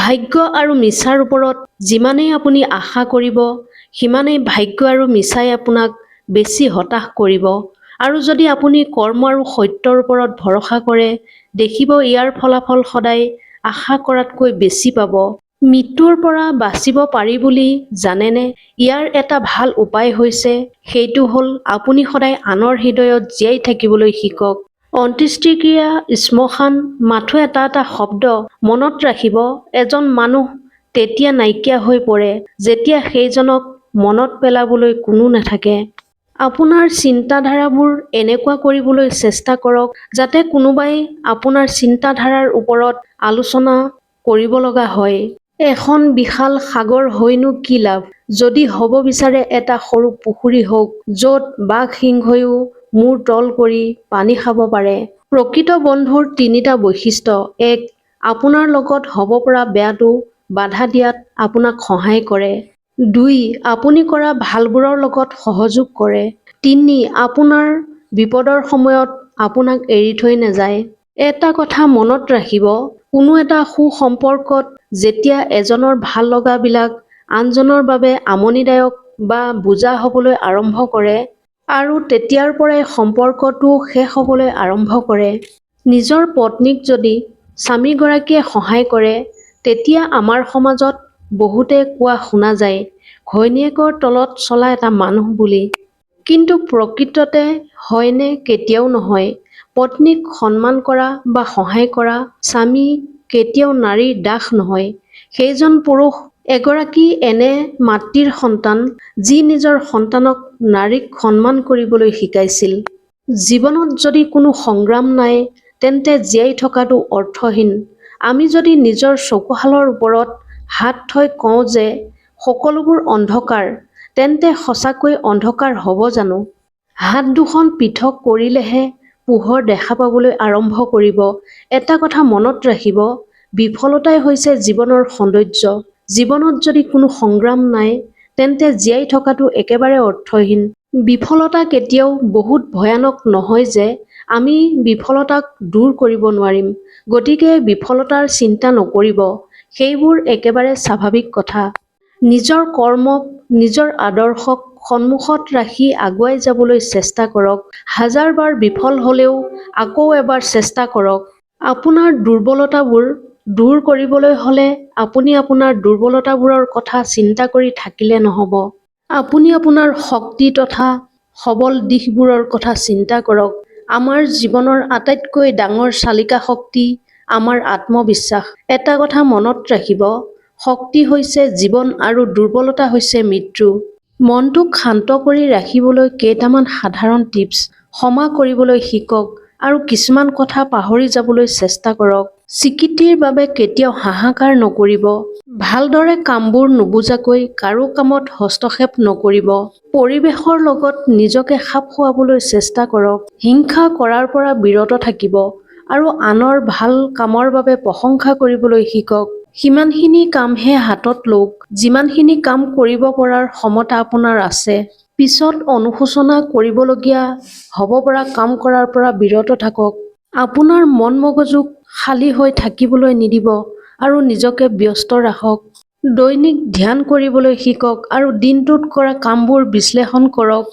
ভাগ্য আৰু মিছাৰ ওপৰত যিমানেই আপুনি আশা কৰিব সিমানেই ভাগ্য আৰু মিছাই আপোনাক বেছি হতাশ কৰিব। আৰু যদি আপুনি কৰ্ম আৰু সত্যৰ ওপৰত ভৰসা কৰে দেখিব ইয়াৰ ফলাফল সদায় আশা কৰাতকৈ বেছি পাব। মৃত্যুৰ পৰা বাচিব পাৰি বুলি জানেনে? ইয়াৰ এটা ভাল উপায় হৈছে সেইটো হ'ল আপুনি সদায় আনৰ হৃদয়ত জীয়াই থাকিবলৈ শিকক। অন্ত্যেষ্টিক্ৰিয়া শ্মশান মাথো এটা এটা শব্দ মনত ৰাখিব এজন মানুহ তেতিয়া নাইকিয়া হৈ পৰে, যেতিয়া সেইজনক মনত পেলাবলৈ কোনো নাথাকে। আপোনাৰ চিন্তাধাৰাবোৰ এনেকুৱা কৰিবলৈ চেষ্টা কৰক যাতে কোনোবাই আপোনাৰ চিন্তাধাৰাৰ ওপৰত আলোচনা কৰিব লগা হয়। এখন বিশাল সাগৰ হৈনো কি লাভ? যদি হ'ব বিচাৰে এটা সৰু পুখুৰী হওক, য'ত বাঘ সিংহইও মূৰ তল কৰি পানী খাব পাৰে। প্ৰকৃত বন্ধুৰ তিনিটা বৈশিষ্ট্য এক আপোনাৰ লগত হ'ব পৰা বেয়াটো বাধা দিয়াত আপোনাক সহায় কৰে। দুই আপুনি কৰা ভালবোৰৰ লগত সহযোগ কৰে। তিনি আপোনাৰ বিপদৰ সময়ত আপোনাক এৰি থৈ নাযায়। এটা কথা মনত ৰাখিব কোনো এটা সুসম্পৰ্কত যেতিয়া এজনৰ ভাল লগাবিলাক আনজনৰ বাবে আমনিদায়ক বা বোজা হ'বলৈ আৰম্ভ কৰে আৰু তেতিয়াৰ পৰাই সম্পৰ্কটো শেষ হ'বলৈ আৰম্ভ কৰে। নিজৰ পত্নীক যদি স্বামীগৰাকীয়ে সহায় কৰে তেতিয়া আমাৰ সমাজত বহুতে কোৱা শুনা যায় ঘৈণীয়েকৰ তলত চলা এটা মানুহ বুলি। কিন্তু প্ৰকৃততে হয়নে কেতিয়াও নহয় পত্নীক সন্মান কৰা বা সহায় কৰা স্বামী কেতিয়াও নাৰীৰ দাস নহয় সেইজন পুৰুষ এগৰাকী এনে মাতৃৰ সন্তান যি নিজৰ সন্তানক নাৰীক সন্মান কৰিবলৈ শিকাইছিল। জীৱনত যদি কোনো সংগ্ৰাম নাই তেন্তে জীয়াই থকাটো অৰ্থহীন। আমি যদি নিজৰ চকুহালৰ ওপৰত হাত থৈ কওঁ যে সকলোবোৰ অন্ধকাৰ তেন্তে সঁচাকৈ অন্ধকাৰ হ'ব জানো? হাত দুখন পৃথক কৰিলেহে পোহৰ দেখা পাবলৈ আৰম্ভ কৰিব। এটা কথা মনত ৰাখিব বিফলতাই হৈছে জীৱনৰ সৌন্দৰ্য। জীৱনত যদি কোনো সংগ্ৰাম নাই তেন্তে জীয়াই থকাটো একেবাৰে অৰ্থহীন। বিফলতা কেতিয়াও বহুত ভয়ানক নহয় যে আমি বিফলতাক দূৰ কৰিব নোৱাৰিম। গতিকে বিফলতাৰ চিন্তা নকৰিব সেইবোৰ একেবাৰে স্বাভাৱিক কথা। নিজৰ কৰ্মক নিজৰ আদৰ্শক সন্মুখত ৰাখি আগুৱাই যাবলৈ চেষ্টা কৰক। হাজাৰবাৰ বিফল হ'লেও আকৌ এবাৰ চেষ্টা কৰক। আপোনাৰ দুৰ্বলতাবোৰ দূৰ কৰিবলৈ হ'লে আপুনি আপোনাৰ দুৰ্বলতাবোৰৰ কথা চিন্তা কৰি থাকিলে নহ'ব। আপুনি আপোনাৰ শক্তি তথা সবল দিশবোৰৰ কথা চিন্তা কৰক। আমাৰ জীৱনৰ আটাইতকৈ ডাঙৰ চালিকা শক্তি আমাৰ আত্মবিশ্বাস। এটা কথা মনত ৰাখিব শক্তি হৈছে জীৱন আৰু দুৰ্বলতা হৈছে মৃত্যু। মনটোক শান্ত কৰি ৰাখিবলৈ কেইটামান সাধাৰণ টিপছ ক্ষমা কৰিবলৈ শিকক আৰু কিছুমান কথা পাহৰি যাবলৈ চেষ্টা কৰক। স্বীকৃতিৰ বাবে কেতিয়াও হাহাকাৰ নকৰিব। ভালদৰে কামবোৰ নুবুজাকৈ কাৰো কামত হস্তক্ষেপ নকৰিব। পৰিৱেশৰ লগত নিজকে খাপ খুৱাবলৈ চেষ্টা কৰক। হিংসা কৰাৰ পৰা বিৰত থাকিব আৰু আনৰ ভাল কামৰ বাবে প্ৰশংসা কৰিবলৈ শিকক। সিমানখিনি কামহে হাতত লওক যিমানখিনি কাম কৰিব পৰাৰ ক্ষমতা আপোনাৰ আছে। পিছত অনুশোচনা কৰিবলগীয়া হ'ব পৰা কাম কৰাৰ পৰা বিৰত থাকক। আপোনাৰ মন মগজুক খালী হৈ থাকিবলৈ নিদিব আৰু নিজকে ব্যস্ত ৰাখক। দৈনিক ধ্যান কৰিবলৈ শিকক আৰু দিনটোত কৰা কামবোৰ বিশ্লেষণ কৰক।